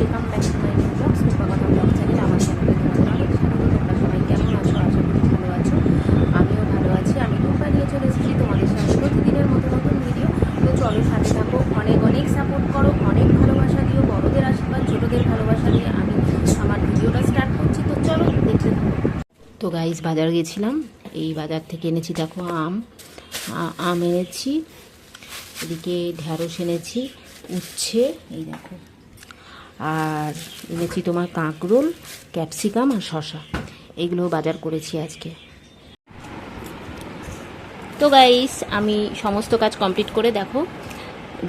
Welcome back to my new blog. কথা blog channel আমার চ্যানেলে তোমরা সবাই কেমন আছো? আশা করি ভালো আছো। আমিও ভালো আছি। আমি টুম্পা নিয়ে চলে এসেছি তোমাদের সাথে প্রতিদিনের মতো নতুন ভিডিও তো চলো সাথে থাকো। অনেক অনেক সাপোর্ট করো, অনেক ভালোবাসা দিও। বড়দের আশীর্বাদ, ছোটদের ভালোবাসা দিয়ে আমি আমার ভিডিওটা স্টার্ট করছি। তো চলো দেখতে তো গাইজ বাজার গেছিলাম। এই বাজার থেকে এনেছি, দেখো আম। আম এনেছি। এদিকে ঢ্যাঁড়স এনেছি। উচ্ছে, এই দেখো। আর এনেছি তোমার কাঁকরোল, ক্যাপসিকাম আর শশা এইগুলো বাজার করেছি আজকে। তো গাইস আমি সমস্ত কাজ কমপ্লিট করে দেখো।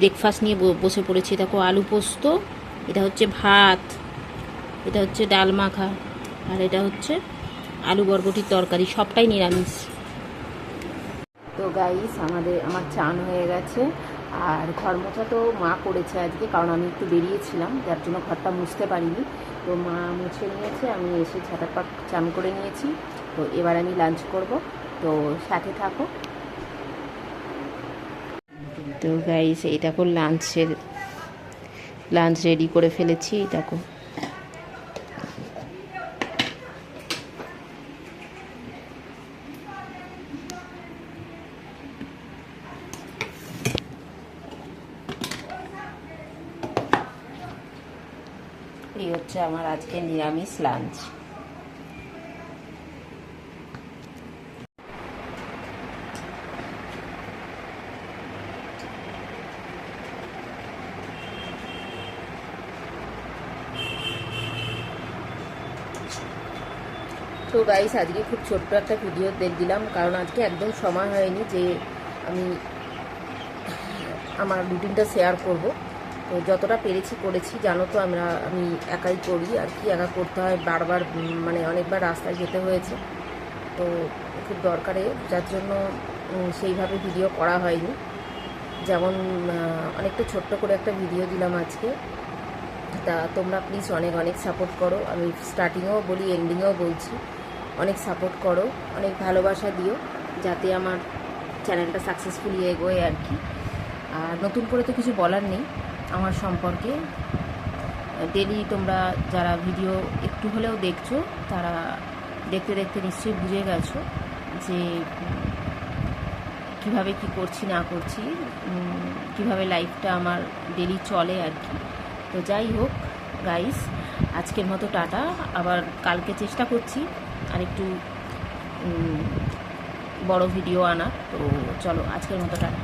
ব্রেকফাস্ট নিয়ে বসে পড়েছি। দেখো আলু পোস্ত, এটা হচ্ছে ভাত, এটা হচ্ছে ডাল মাখা, আর এটা হচ্ছে আলু বরবটির তরকারি, সবটাই নিরামিষ। তো গাইস আমাদের, আমার চান হয়ে গেছে। আর ঘর মোছা তো মা করেছে আজকে, কারণ আমি একটু বেরিয়েছিলাম, যার জন্য ঘরটা মুছতে পারিনি। তো মা মুছে নিয়েছে, আমি এসে ছাটাপাক চান করে নিয়েছি। তো এবার আমি লাঞ্চ করব। তো সাথে থাকো। তো গাইস এই দেখো লাঞ্চের লাঞ্চ রেডি করে ফেলেছি, এই দেখো। এই হচ্ছে আমার আজকে নিরামিষ লাঞ্চ তো গাইস আজকে খুব ছোট্ট একটা ভিডিও দিলাম, কারণ আজকে একদম সময় হয়নি যে আমি আমার রুটিনটা শেয়ার করব। তো যতটা পেরেছি করেছি, জানো তো আমরা, আমি একাই করি আর কি, একা করতে হয় বারবার মানে অনেকবার রাস্তায় যেতে হয়েছে। তো খুব দরকারে, যার জন্য সেইভাবে ভিডিও করা হয়নি। যেমন অনেকটা ছোট্ট করে একটা ভিডিও দিলাম আজকে। তা তোমরা প্লিজ অনেক অনেক সাপোর্ট করো। আমি স্টার্টিংয়েও বলি এন্ডিংয়েও বলছি। অনেক সাপোর্ট করো, অনেক ভালোবাসা দিও, যাতে আমার চ্যানেলটা সাকসেসফুলি এগোয় আর কি। আর নতুন করে তো কিছু বলার নেই। আমার সম্পর্কে। ডেলি তোমরা যারা ভিডিও একটু হলেও দেখছ, তারা দেখতে দেখতে নিশ্চয়ই বুঝে গেছো যে, কীভাবে কি করছি, না করছি কীভাবে লাইফটা আমার ডেলি চলে আর কি। তো যাই হোক গাইস আজকের মতো টাটা। আবার কালকে চেষ্টা করছি আর একটু বড় ভিডিও আনার। তো চলো, আজকের মতো টাটা।